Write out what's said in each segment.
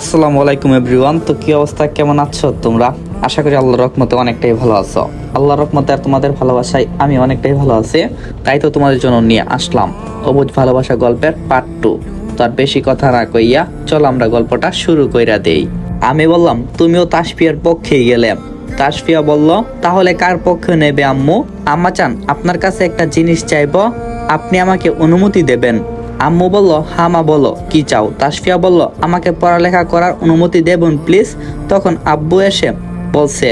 আসসালামু আলাইকুম এভরিওয়ান। তো কি অবস্থা? কেমন আছো তোমরা? আশা করি আল্লাহর রহমতে অনেকটাই ভালো আছো। আল্লাহর রহমতে আর তোমাদের ভালোবাসায় আমি অনেকটাই ভালো আছি। তাই তো তোমাদের জন্য নিয়ে আসলাম অবুজ ভালোবাসা গল্পের পার্ট টু তো আর বেশি কথা না কইয়া চলো আমরা গল্পটা শুরু কইরা দেই। আমি বললাম, তুমিও তাসফিয়ার পক্ষেই গেলে। তাসফিয়া বলল, তাহলে কার পক্ষে নেবে আম্মু? আম্মা চান, আপনার কাছে একটা জিনিস চাইব। আপনি আমাকে অনুমতি দেবেন। আম্মু বলল হামা বলো, কি চাও? তাসফিয়া বলল, আমাকে পড়ালেখা করার অনুমতি দেবেন প্লিজ। তখন আব্বু এসে বলছে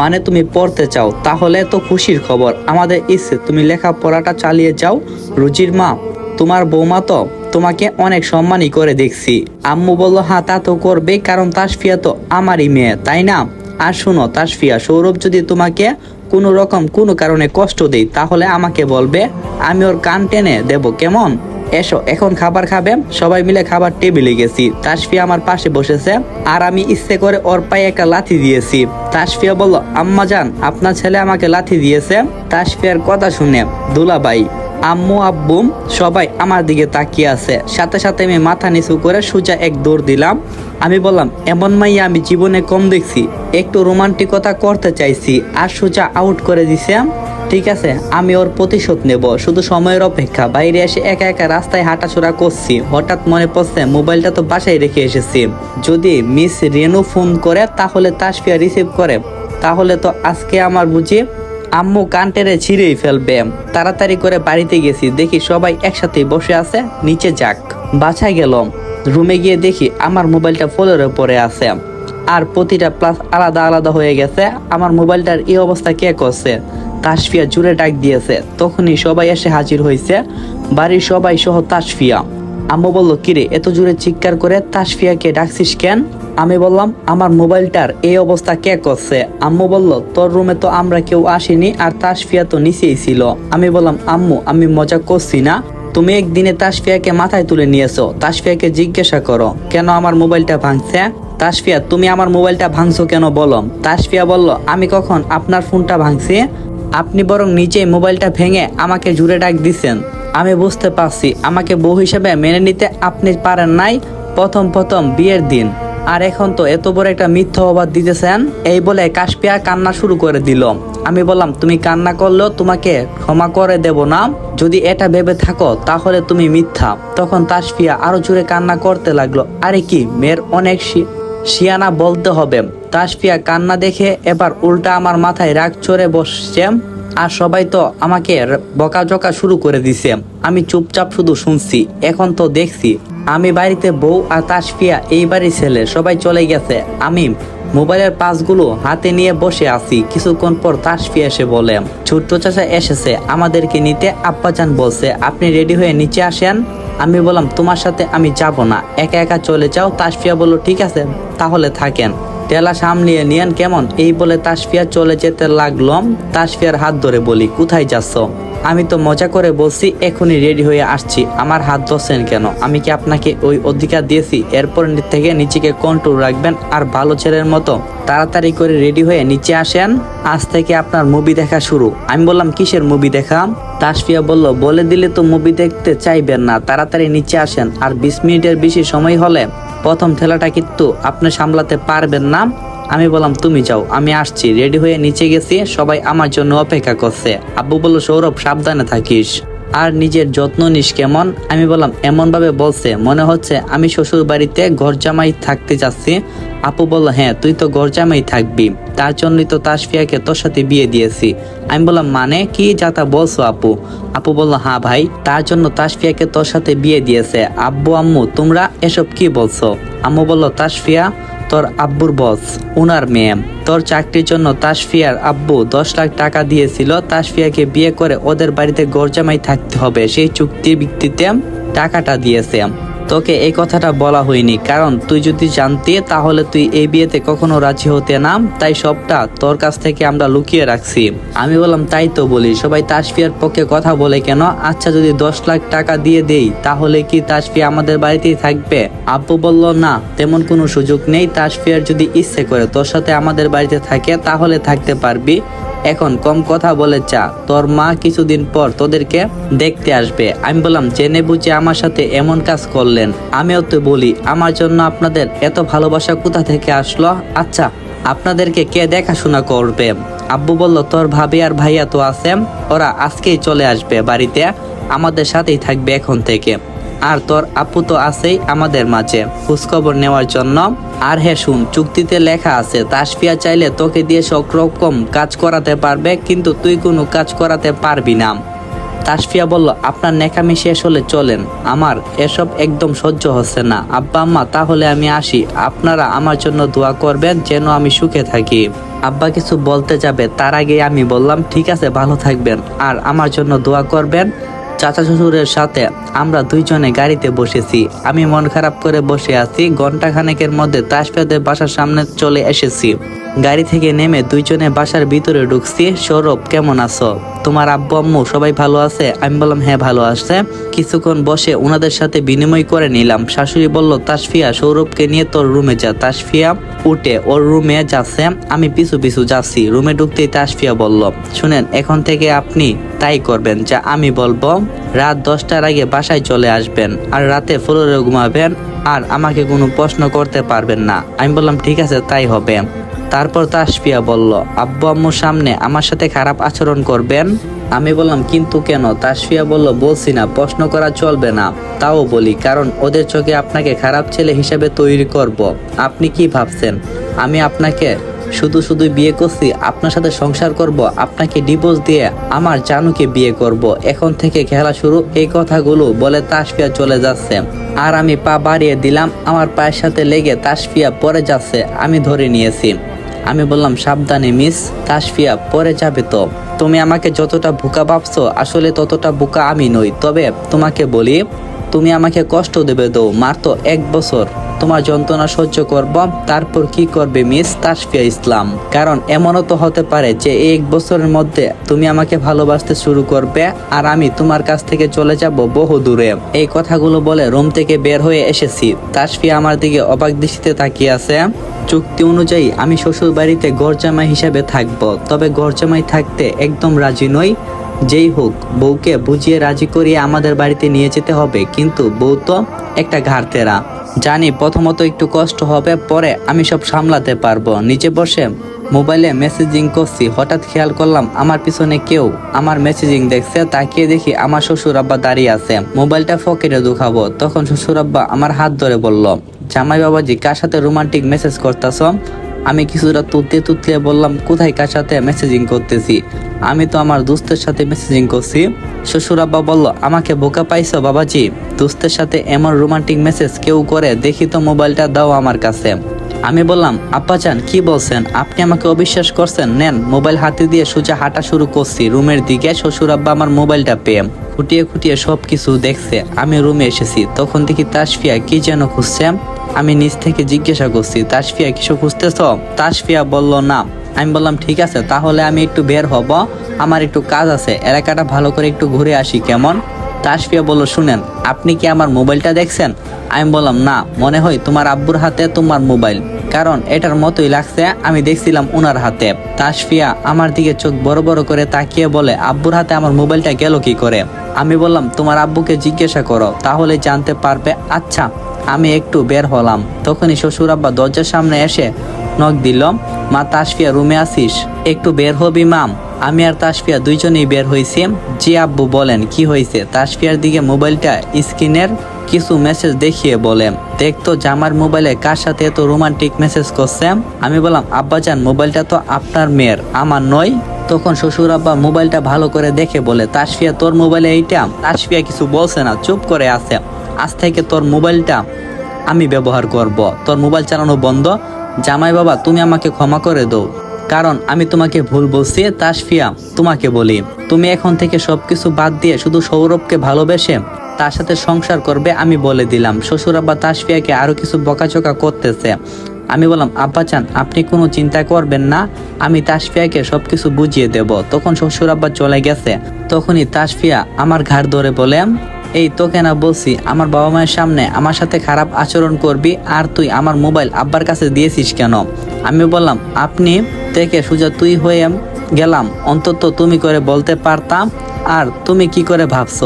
মানে তুমি পড়তে চাও? তাহলে তো খুশির খবর। আমাদের ইচ্ছে, তুমি লেখাপড়াটা চালিয়ে যাও, রুজির মা। তোমার বৌমা তো তোমাকে অনেক সম্মানই করে দেখছি। আম্মু বলল হ্যাঁ তা তো করবেই কারণ তাসফিয়া তো আমারই মেয়ে, তাই না? আর শুনো তাসফিয়া, সৌরভ যদি তোমাকে কোনো রকম কোনো কারণে কষ্ট দেই তাহলে আমাকে বলবে, আমি ওর কান টেনে দেবো, কেমন? এসো, এখন খাবার খাবে সবাই মিলে খাবার টেবিলে গেছি। তাসফিয়া আমার পাশে বসেছে। আর আমি ইচ্ছে করে ওর পায়ে একটা লাথি দিয়েছি। তাসফিয়া বলল, আম্মা যান, আপনার ছেলে আমাকে লাথি দিয়েছে। তাসফিয়ার কথা শুনে দুলাবাই আম্মু আব্বুম সবাই আমার দিকে তাকিয়ে আছে। সাথে সাথে আমি মাথা নিচু করে সোজা এক দৌড় দিলাম। আমি বললাম, এমন মাইয়া আমি জীবনে কম দেখছি। একটু রোমান্টিকতা করতে চাইছি, আর সোজা আউট করে দিছে। ঠিক আছে, আমি ওর প্রতিশোধ নেব। শুধু সময়ের অপেক্ষা, বাইরে এসে একা একা রাস্তায় হাঁটাচড়া করছি। হঠাৎ মনে পড়ছে, মোবাইলটা তো বাসায় রেখে এসেছি। যদি মিস রেনু ফোন করে, তাহলে তাসফিয়া রিসিভ করে। তাহলে তো আজকে আমার বুঝি আম্মু কান টেনে ছিঁড়েই ফেলবে। তাড়াতাড়ি করে বাড়িতে গেছি, দেখি সবাই একসাথে বসে আছে, নিচে যাক। বাছাই গেলাম, রুমে গিয়ে দেখি আমার মোবাইলটা ফোলের উপরে আছে। আর প্রতিটা প্লাস আলাদা আলাদা হয়ে গেছে, আমার মোবাইলটার এই অবস্থা কে করছে? তাসফিয়া জুড়ে ডাক দিয়েছে। তখনই সবাই এসে হাজির হয়েছে। বাড়ির সবাই সহ তাসফিয়া। আম্মু বলল, কিরে, এত জোরে চিৎকার করে তাসফিয়াকে ডাকছিস কেন? আমি বললাম, আমার মোবাইলটার এই অবস্থা কে করছে? আম্মু বলল, তোর রুমে তো আমরা কেউ আসিনি আর তাসফিয়া তো নিচেই ছিল। আমি বললাম, আম্মু, আমি মজা করছি না। তুমি একদিনে তাসফিয়াকে মাথায় তুলে নিয়েছো। তাসফিয়াকে জিজ্ঞাসা করো, কেন আমার মোবাইলটা ভাঙছে? তাসফিয়া, তুমি আমার মোবাইলটা ভাঙছো কেন বলো? তাসফিয়া বলল, আমি কখন আপনার ফোনটা ভাঙছি? আপনি বরং নিচেই মোবাইলটা ভেঙে আমাকে জুড়ে ডাক দিছেন। আমি বুঝতে পারছি, আমাকে বউ হিসেবে মেনে নিতে আপনি পারেন নাই প্রথম প্রথম বিয়ের দিন। আর এখন তো এত বড় একটা মিথ্যা অবাদ দিতেছেন, এই বলে কাশপিয়া কান্না শুরু করে দিল। আমি বললাম, তুমি কান্না করলেও তোমাকে ক্ষমা করে দেব না। যদি এটা ভেবে থাকো, তাহলে তুমি মিথ্যা। তখন তাসফিয়া আরও জোরে কান্না করতে লাগল। আরে কি, মেয়ের অনেক শিয়ানা বলতে হবে, তাসফিয়া কান্না দেখে এবার উল্টা আমার মাথায় রাগ চড়ে বসছে, আর সবাই তো আমাকে বকাঝকা শুরু করে দিছে। আমি চুপচাপ শুধু শুনছি, এখন তো দেখছি, আমি বাড়িতে বউ আর তাসফিয়া এই বাড়ির ছেলে, সবাই চলে গেছে। আমি মোবাইলের পাসগুলো হাতে নিয়ে বসে আছি, কিছুক্ষণ পর তাসফিয়া এসে বলে, ছোট্ট চাচা এসেছে, আমাদেরকে নিতে আব্বাজান বলছে, আপনি রেডি হয়ে নিচে আসেন। আমি বললাম, তোমার সাথে আমি যাব না। একা একা চলে যাও। তাসফিয়া বলল, ঠিক আছে, তাহলে থাকেন। টেলা সামলিয়ে নিয়েন কেমন? এই বলে তাসফিয়া চলে যেতে লাগলাম। তাসফিয়ার হাত ধরে বলি, কোথায় যাচ্ছ? আমি তো মজা করে বলছি, এখনই রেডি হয়ে আসছি। আমার হাত ধরছেন কেন? আমি কি আপনাকে ওই অধিকার দিয়েছি? এরপর থেকে নিচেকে কন্ট্রোল রাখবেন আর ভালো ছেলের মতো তাড়াতাড়ি করে রেডি হয়ে নিচে আসেন। আজ থেকে আপনার মুভি দেখা শুরু। আমি বললাম, কিসের মুভি দেখা? তাসফিয়া বলল, বলে দিলে তো মুভি দেখতে চাইবেন না, তাড়াতাড়ি নিচে আসেন। আর বিশ মিনিটের বেশি সময় হলে প্রথম ঠেলাটা কিন্তু আপনি সামলাতে পারবেন না। আমি বললাম, তুমি যাও, আমি আসছি। রেডি হয়ে নিচে গেছি, সবাই আমার জন্য অপেক্ষা করছে। আব্বু বলল, সৌরভ, সাবধানে থাকিস। আর নিজের যত্ন নিস কেমন? আমি বললাম এমন ভাবে বলছে, মনে হচ্ছে আমি শ্বশুর বাড়িতে ঘর জামাই থাকতে যাচ্ছি আপু বলল হ্যাঁ তুই তো ঘর জামাই থাকবি, তার জন্যই তো তাসফিয়াকে তোর সাথে বিয়ে দিয়েছি। আমি বললাম মানে কি যাতা বলছো আপু? আপু বলল হ্যাঁ ভাই, তার জন্য তাসফিয়াকে তোর সাথে বিয়ে দিয়েছে। আব্বু, আম্মু, তোমরা এসব কি বলছো? আম্মু বলল, তাসফিয়া তোর আব্বুর বস, উনার মেয়ে তোর চাকরির জন্য তাসফিয়ার আব্বু দশ লাখ টাকা দিয়েছিল, তাসফিয়াকে বিয়ে করে ওদের বাড়িতে গরজামাই থাকতে হবে। সেই চুক্তির ভিত্তিতে টাকাটা দিয়েছে। তোকে এই কথাটা বলা হয়নি। কারণ তুই যদি জানতি, তাহলে তুই এই বিয়েতে কখনো রাজি হতে না। তাই সবটা তোর কাছ থেকে আমরা লুকিয়ে রাখছি। আমি বললাম, তাই তো বলি। সবাই তাসফিয়ার পক্ষে কথা বলে কেন? আচ্ছা যদি দশ লাখ টাকা দিয়ে দেই, তাহলে কি তাসফিয়া আমাদের বাড়িতেই থাকবে? আব্বু বলল, না, তেমন কোনো সুযোগ নেই। তাসফিয়ার যদি ইচ্ছে করে তোর সাথে আমাদের বাড়িতে থাকে, তাহলে থাকতে পারবি। এখন কম কথা বলে চা তোর মা কিছুদিন পর তোদেরকে দেখতে আসবে। আমি বললাম, জেনে বুঝে আমার সাথে এমন কাজ করলেন। আমিও তো বলি, আমার জন্য আপনাদের এত ভালোবাসা কোথা থেকে আসলো? আচ্ছা আপনাদেরকে কে দেখাশোনা করবে? আব্বু বলল, তোর ভাবি আর ভাইয়া তো আছে ওরা আজকেই চলে আসবে বাড়িতে। আমাদের সাথেই থাকবে এখন থেকে। আর তোর আপু তো আছেই আমাদের মাঝে। খোঁজখবর নেওয়ার জন্য। আর হ্যাঁ শুন, চুক্তিতে লেখা আছে, তাসফিয়া চাইলে তোকে দিয়ে সব রকম কাজ করাতে পারবে, কিন্তু তুই কোনো কাজ করাতে পারবি না। তাসফিয়া বলল, আপনার নেকামি শেষ হলে চলেন। আমার এসব একদম সহ্য হচ্ছে না। আব্বা, আম্মা, তাহলে আমি আসি। আপনারা আমার জন্য দোয়া করবেন যেন আমি সুখে থাকি। আব্বা কিছু বলতে যাবে, তার আগে আমি বললাম, ঠিক আছে, ভালো থাকবেন। আর আমার জন্য দোয়া করবেন চাচা শ্বশুরের সাথে আমরা দুইজনে গাড়িতে বসেছি। আমি মন খারাপ করে বসে আছি ঘণ্টা খানেকের মধ্যে তাসফিয়াদের বাসার সামনে চলে এসেছি। গাড়ি থেকে নেমে দুইজনে বাসার ভিতরে ঢুকছি, সৌরভ, কেমন আছো? তোমার আব্বু, আম্মু সবাই ভালো আছে? আমি বললাম হ্যাঁ ভালো আছে। কিছুক্ষণ বসে ওনাদের সাথে বিনিময় করে নিলাম। শাশুড়ি বলল, তাসফিয়া, সৌরভকে নিয়ে তোর রুমে যা। তাসফিয়া উঠে ওর রুমে যাচ্ছে। আমি পিছু পিছু যাচ্ছি। রুমে ঢুকতেই তাসফিয়া বলল, শুনেন, এখন থেকে আপনি তাই করবেন যা আমি বলব। রাত দশটার আগে বাসায় চলে আসবেন আর রাতে ফ্লোরে ঘুমাবেন আর আমাকে কোনো প্রশ্ন করতে পারবেন না। আমি বললাম, ঠিক আছে, তাই হবে। তারপর তাসফিয়া বলল, আব্বু আম্মুর সামনে আমার সাথে খারাপ আচরণ করবেন? আমি বললাম, কিন্তু কেন? তাসফিয়া বলল, বলছি না, প্রশ্ন করা চলবে না। তাও বলি, কারণ ওদের চোখে আপনাকে খারাপ ছেলে হিসেবে তৈরি করব। আপনি কি ভাবছেন? আমি আপনাকে শুধু শুধু বিয়ে করছি, আপনার সাথে সংসার করব, আপনাকে ডিভোর্স দিয়ে আমার জানুকে বিয়ে করব। এখন থেকে খেলা শুরু, এই কথাগুলো বলে তাসফিয়া চলে যাচ্ছে। আর আমি পা বাড়িয়ে দিলাম, আমার পায়ের সাথে লেগে তাসফিয়া পরে যাচ্ছে, আমি ধরে নিয়েছি। আমি বললাম, সাবধানে মিস, তাসফিয়া পরে যাবে তো। তুমি আমাকে যতটা বোকা ভাবছ, আসলে ততটা বোকা আমি নই। তবে তোমাকে বলি, তুমি আমাকে কষ্ট দেবে দো মার তো এক বছর। তোমার যন্ত্রণা সহ্য করব, তারপর কি করবে মিস তাসফিয়া ইসলাম? কারণ এমনও তো হতে পারে যে এক বছরের মধ্যে তুমি আমাকে ভালোবাসতে শুরু করবে আর আমি তোমার কাছ থেকে চলে যাব বহু দূরে। এই কথাগুলো বলে রুম থেকে বের হয়ে এসেছি। তাসফিয়া আমার দিকে অবাক দৃষ্টিতে তাকিয়ে আছে। চুক্তি অনুযায়ী আমি শ্বশুর বাড়িতে গরজামাই হিসাবে থাকব, তবে গরজামাই থাকতে একদম রাজি নই। যেই হোক, বউকে বুঝিয়ে রাজি করিয়ে আমাদের বাড়িতে নিয়ে যেতে হবে, কিন্তু বউ তো একটা ঘাড়তেরা জানি প্রথমত একটু কষ্ট হবে, পরে আমি সব সামলাতে পারব। নিচে বসে মোবাইলে মেসেজিং করছি। হঠাৎ খেয়াল করলাম আমার পিছনে কেউ আমার মেসেজিং দেখছে, তাকিয়ে দেখি আমার শ্বশুর আব্বা দাঁড়িয়ে আছে। মোবাইলটা ফকেটে দুখাবো তখন শ্বশুর আব্বা আমার হাত ধরে বলল, জামাই বাবাজি, কার সাথে রোমান্টিক মেসেজ করতেছ? আমি কিছুটা তুতলে তুতলে বললাম, কোথায় কার সাথে মেসেজিং করতেছি? আমি তো আমার দোস্তের সাথে মেসেজিং করছি। শ্বশুর আব্বা বলল, আমাকে বোকা পাইছো বাবাজি? দোস্তের সাথে এমন রোমান্টিক মেসেজ কেউ করে? দেখি তো মোবাইলটা দাও আমার কাছে। আমি বললাম, আব্বাজান, কি বলছেন? আপনি আমাকে অবিশ্বাস করছেন? নেন, মোবাইল হাতে দিয়ে সোজা হাঁটা শুরু করছি। রুমের দিকে শ্বশুর আব্বা আমার মোবাইলটা পেয়ে খুঁটিয়ে খুঁটিয়ে সব কিছু দেখছে। আমি রুমে এসেছি। তখন দেখি তাসফিয়া কি যেন খুঁজছে? আমি নিজ থেকে জিজ্ঞাসা করছি, তাসফিয়া, কিছু খুঁজতেছ? তাসফিয়া বলল, না। আমি বললাম, ঠিক আছে, তাহলে আমি একটু বের হব। আমার একটু কাজ আছে। এলাকাটা ভালো করে একটু ঘুরে আসি, কেমন? তাসফিয়া বলল, শুনেন, আপনি কি আমার মোবাইলটা দেখছেন? আমি বললাম, না, মনে হয় তোমার আব্বুর হাতে তোমার মোবাইল, কারণ এটার মতোই লাগছে, আমি দেখছিলাম ওনার হাতে। তাসফিয়া আমার দিকে চোখ বড় বড় করে তাকিয়ে বলে, আব্বুর হাতে আমার মোবাইলটা গেল কি করে? আমি বললাম, তোমার আব্বুকে জিজ্ঞাসা করো, তাহলে জানতে পারবে। আচ্ছা। আমি একটু বের হলাম। তখনই শ্বশুর আব্বা দরজার সামনে এসে নখ দিল, মা, তাসফিয়া রুমে আসিস একটু বের হবি, মাম। আমি আর তাসফিয়া দুইজনেই বের হয়েছি জি আব্বু বলেন, কি হয়েছে তাসফিয়ার দিকে মোবাইলটা স্ক্রিনের কিছু মেসেজ দেখিয়ে বলে, দেখতো জামার মোবাইলে কার সাথে এত রোমান্টিক মেসেজ করছে? আমি বললাম আব্বাজান মোবাইলটা তো আপনার মেয়ের, আমার নয়। তখন শ্বশুর আব্বা মোবাইলটা ভালো করে দেখে বলে, তাসফিয়া, তোর মোবাইলে এইটা? তাসফিয়া কিছু বলছে না, চুপ করে আছে। আজ থেকে তোর মোবাইলটা আমি ব্যবহার করব। তোর মোবাইল চালানো বন্ধ। জামাই বাবা, তুমি আমাকে ক্ষমা করে দাও। কারণ আমি তোমাকে ভুল বলছি, তাসফিয়া, তোমাকে বলি। তুমি এখন থেকে সবকিছু বাদ দিয়ে শুধু সৌরভকে ভালোবেসে তার সাথে সংসার করবে আমি বলে দিলাম। শ্বশুর আব্বা তাসফিয়াকে আরও কিছু বকাচকা করতেছে। আমি বললাম আব্বা চান আপনি কোনো চিন্তা করবেন না, আমি তাসফিয়াকে সবকিছু বুঝিয়ে দেব। তখন শ্বশুর আব্বা চলে গেছে। তখনই তাসফিয়া আমার ঘাড় ধরে বলে এই তোকে না বলছি, আমার বাবা মায়ের সামনে আমার সাথে খারাপ আচরণ করবি আর তুই আমার মোবাইল আব্বার কাছে দিয়েছিস কেন? আমি বললাম, আপনি থেকে সুজা তুই হয়ে গেলাম। অন্তত তুমি করে বলতে পারতাম। আর তুমি কি করে ভাবছ?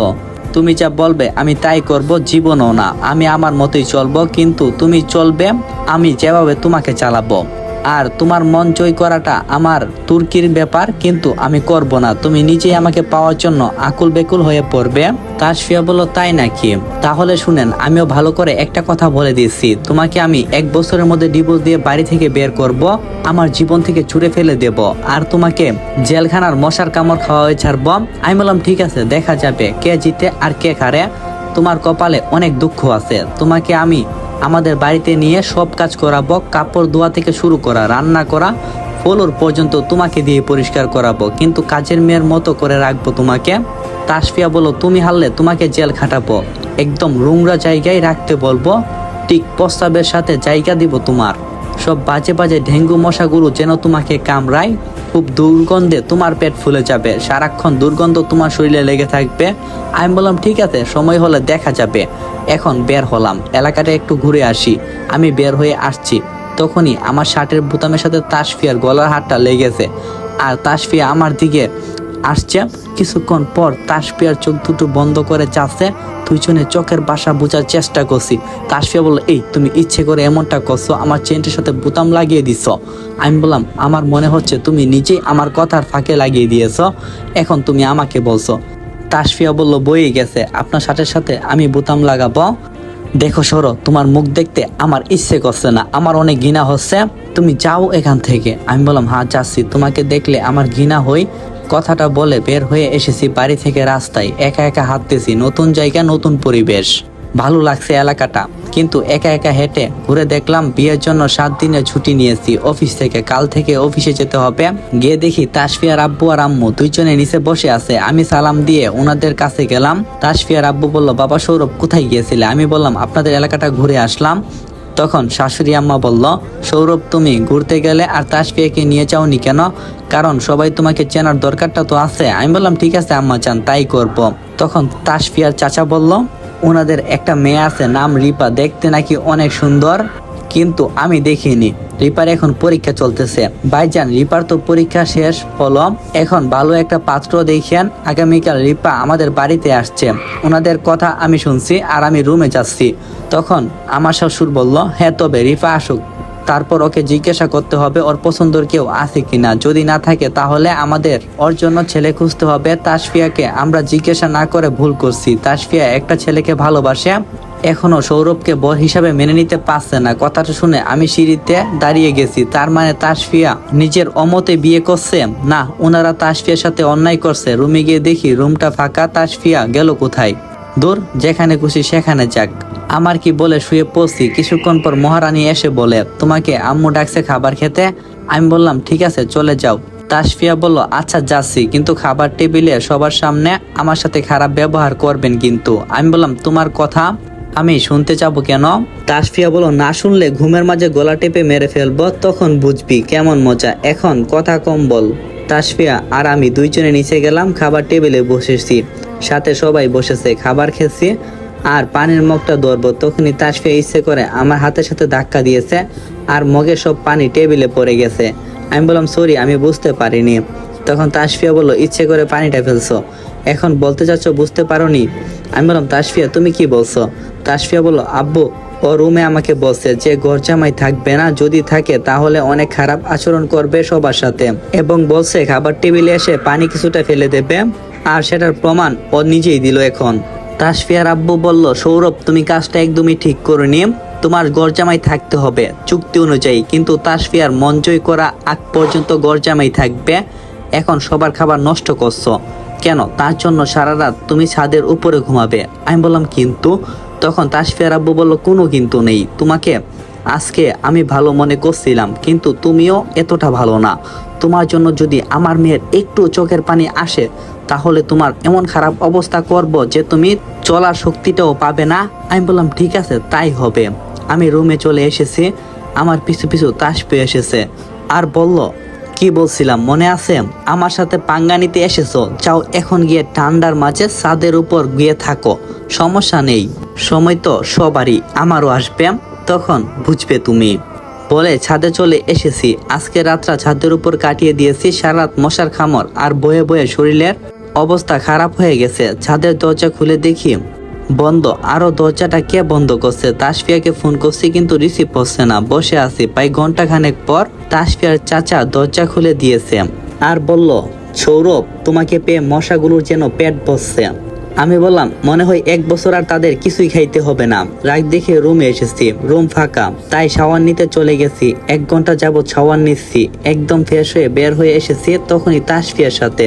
তুমি যা বলবে আমি তাই করব, জীবনও না। আমি আমার মতোই চলবো, কিন্তু তুমি চলবে, আমি যেভাবে তোমাকে চালাবো। আর তোমার মন জয় করাটা আমার তুর্কির ব্যাপার, কিন্তু আমি করব না। তুমি নিজেই আমাকে পাওয়ার জন্য আকুল বেকুল হয়ে পড়বে। তাসফিয়া বলল, তাই নাকি? তাহলে শুনেন, আমিও ভালো করে একটা কথা বলে দিচ্ছি। তোমাকে আমি এক বছরের মধ্যে ডিভোর্স দিয়ে বাড়ি থেকে বের করব, আমার জীবন থেকে ছুড়ে ফেলে দেব, আর তোমাকে জেলখানার মশার কামড় খাওয়া হয়ে ছাড়বো। আমি বললাম, ঠিক আছে, দেখা যাবে, কে জিতে আর কে হারে। তোমার কপালে অনেক দুঃখ আছে। তোমাকে আমি আমাদের বাড়িতে নিয়ে সব কাজ করাবো কাপড় ধোয়া থেকে শুরু করা, রান্না করা, ফলোর পর্যন্ত তোমাকে দিয়ে পরিষ্কার করাবো। কিন্তু কাজের মেয়ের মতো করে রাখব তোমাকে। তাসফিয়া বলো, তুমি হারলে তোমাকে জেল খাটাবো। একদম রুংরা জায়গায় রাখতে বলব। ঠিক প্রস্তাবের সাথে জায়গা দিব তোমার। সব বাজে বাজে ডেঙ্গু মশাগুলো যেন তোমাকে কামড়ায়। খুব দুর্গন্ধে তোমার পেট ফুলে যাবে। সারাক্ষণ দুর্গন্ধ তোমার শরীরে লেগে থাকবে। আমি বললাম, ঠিক আছে, সময় হলে দেখা যাবে। এখন বের হলাম। এলাকাটা একটু ঘুরে আসি। আমি বের হয়ে আসছি। তখনই আমার শার্টের বোতামের সাথে তাসফিয়ার গলার হাতটা লেগেছে। আর তাসফিয়া আমার দিকে আসছে। কিছুক্ষণ পর তাসফিয়ার চোখ দুটো বন্ধ করে যাচ্ছে। দুইজনে চোখের বাসা বোঝার চেষ্টা করছি। তাসফিয়া বলল, এই, তুমি ইচ্ছে করে এমনটা করছ, আমার চেনটির সাথে বোতাম লাগিয়ে দিছ। আমি বললাম, আমার মনে হচ্ছে তুমি নিজেই আমার কথার ফাঁকে লাগিয়ে দিয়েছ। এখন তুমি আমাকে বলছো। তাসফিয়া বলল, বইয়ে গেছে। আপনার সাথে সাথে আমি বোতাম লাগাবো। দেখো সরো, তোমার মুখ দেখতে আমার ইচ্ছে করছে না, আমার অনেক ঘৃণা হচ্ছে। তুমি যাও এখান থেকে। আমি বললাম হ্যাঁ যাচ্ছি। তোমাকে দেখলে আমার ঘৃণা হই। কথাটা বলে বের হয়ে এসেছি বাড়ি থেকে রাস্তায়। একা একা হাঁটতেছি, নতুন জায়গা, নতুন পরিবেশ। ভালো লাগছে এলাকাটা, কিন্তু একা একা হেঁটে ঘুরে দেখলাম বিয়ের জন্য সাত দিনের ছুটি নিয়েছি। অফিস থেকে, কাল থেকে অফিসে যেতে হবে। গিয়ে দেখি তাসফিয়ার আব্বু আর আম্মু দুইজনে নিচে বসে আছে। আমি সালাম দিয়ে ওনাদের কাছে গেলাম। তাসফিয়ার আব্বু বলল, বাবা সৌরভ, কোথায় গিয়েছিলে? আমি বললাম, আপনাদের এলাকাটা ঘুরে আসলাম। তখন শাশুড়ি আম্মা বলল, সৌরভ, তুমি ঘুরতে গেলে আর তাসফিয়াকে নিয়ে যাওনি কেন? কারণ সবাই তোমাকে চেনার দরকারটা তো আছে। আমি বললাম, ঠিক আছে, আম্মা চান, তাই করব। তখন তাসফিয়ার চাচা বলল, ওনাদের একটা মেয়ে আছে, নাম রিপা, দেখতে নাকি অনেক সুন্দর, কিন্তু আমি দেখিনি। রিপার এখন পরীক্ষা চলতেছে। ভাইজান, রিপার তো পরীক্ষা শেষ হলো এখন ভালো একটা পাত্র দেখেন, আগামীকাল রিপা আমাদের বাড়িতে আসছে। ওনাদের কথা আমি শুনছি আর আমি রুমে যাচ্ছি। তখন আমার শ্বশুর বলল হ্যাঁ তবে রিপা আসুক। তারপর ওকে জিজ্ঞাসা করতে হবে, ওর পছন্দর কেউ আছে কিনা? যদি না থাকে, তাহলে আমাদের, ওর জন্য ছেলে খুঁজতে হবে। তাসফিয়াকে আমরা জিজ্ঞাসা না করে ভুল করছি। তাসফিয়া একটা ছেলেকে ভালোবাসে, এখনও সৌরভকে বর হিসাবে মেনে নিতে পারছে না। কথাটা শুনে আমি সিঁড়িতে দাঁড়িয়ে গেছি। তার মানে তাসফিয়া নিজের অমতে বিয়ে করছে? না ওনারা তাসফিয়ার সাথে অন্যায় করছে। রুমে গিয়ে দেখি রুমটা ফাঁকা। তাসফিয়া গেল কোথায়? দূর, যেখানে খুশি সেখানে যাক। আমার কি বলে শুয়ে পড়ছি? কিছুক্ষণ পর মহারানী এসে বলে, তোমাকে আম্মু ডাকছে খাবার খেতে? আমি বললাম, ঠিক আছে, চলে যাও। তাসফিয়া বলল আচ্ছা যাচ্ছি, কিন্তু খাবার টেবিলে সবার সামনে আমার সাথে খারাপ ব্যবহার করবেন কিন্তু। আমি বললাম, তোমার কথা আমি শুনতে যাব কেন? তাসফিয়া বলো না শুনলে ঘুমের মাঝে গলা টেপে মেরে ফেলব, তখন বুঝবি কেমন মজা। এখন কথা কম বল। তাসফিয়া, আর আমি দুইজনে নিচে গেলাম, খাবার টেবিলে বসেছি। সাথে সবাই বসেছে, খাবার খেয়েছি আর পানির মগটা ধরবো। তখনই তাসফিয়া ইচ্ছে করে আমার হাতের সাথে ধাক্কা দিয়েছে আর মগে সব পানি টেবিলে পড়ে গেছে। আমি বললাম, সরি, আমি বুঝতে পারিনি। তখন তাসফিয়া বলল, ইচ্ছে করে পানিটা ফেলছো। এখন বলতে চাচ্ছ, বুঝতে পারোনি? আমি বললাম, তাসফিয়া, তুমি কি বলছো? তাসফিয়া বলল, আব্বু, ও রুমে আমাকে বলছে যে ঘর জামাই থাকবে না, যদি থাকে তাহলে অনেক খারাপ আচরণ করবে সবার সাথে এবং বলছে খাবার টেবিলে এসে পানি কিছুটা ফেলে দেবে। আর সেটার প্রমাণ ও নিজেই দিল এখন। তাসফিয়ার আব্বু বলল, সৌরভ, তুমি কাজটা একদমই ঠিক করনি তোমার গরজামাই থাকতে হবে চুক্তি অনুযায়ী। কিন্তু তাসফিয়ার মন জয় করা আগ পর্যন্ত গরজামাই থাকবে। এখন সবার খাবার নষ্ট করছ। কেন? তার জন্য সারা রাত তুমি ছাদের উপরে ঘুমাবে। আমি বললাম, কিন্তু? তখন তাসফিয়ার আব্বু বলল, কোনো কিন্তু নেই। তোমাকে আজকে আমি ভালো মনে করছিলাম, কিন্তু তুমিও এতটা ভালো না। তোমার জন্য যদি আমার মেয়ের একটু চোখের পানি আসে, তাহলে তোমার এমন খারাপ অবস্থা করব যে তুমি চলার শক্তিটাও পাবে না। আমি বললাম, ঠিক আছে, তাই হবে। আমি রুমে চলে এসেছি। আমার পিছু পিছু তাস পেয়ে এসেছে। আর বলল, কি বলছিলাম, মনে আছে? আমার সাথে পাঙ্গা নিতে এসেছ। যাও এখন গিয়ে ঠান্ডার মাঝে ছাদের উপর গিয়ে থাকো। সমস্যা নেই। সময় তো সবারই, আমারও আসবে। তখন বুঝবে তুমি। বলে ছাদে চলে এসেছি। আজকে রাতটা ছাদের উপর কাটিয়ে দিয়েছি সারা রাত মশার খামর আর বয়ে বয়ে শরীরের অবস্থা খারাপ হয়ে গেছে। ছাদের দরজা খুলে দেখি বন্ধ। আরও দরজাটা কে বন্ধ করছে? তাসফিয়াকে ফোন করছি কিন্তু রিসিভ হচ্ছে না। বসে আছি। প্রায় ঘণ্টা খানেক পর তাসফিয়ার চাচা দরজা খুলে দিয়েছে। আর বলল, সৌরভ, তোমাকে পেয়ে মশাগুলোর যেন পেট বসছে আমি বললাম, মনে হয় এক বছর আর তাদের কিছুই খাইতে হবে না। রাগ দেখে রুমে এসেছি, রুম ফাঁকা। তাই শাওয়ার নিতে চলে গেছি। এক ঘণ্টা যাবৎ শাওয়ার নিচ্ছি। একদম ফ্রেশ হয়ে বের হয়ে এসেছি, তখনই তাসফিয়ার সাথে।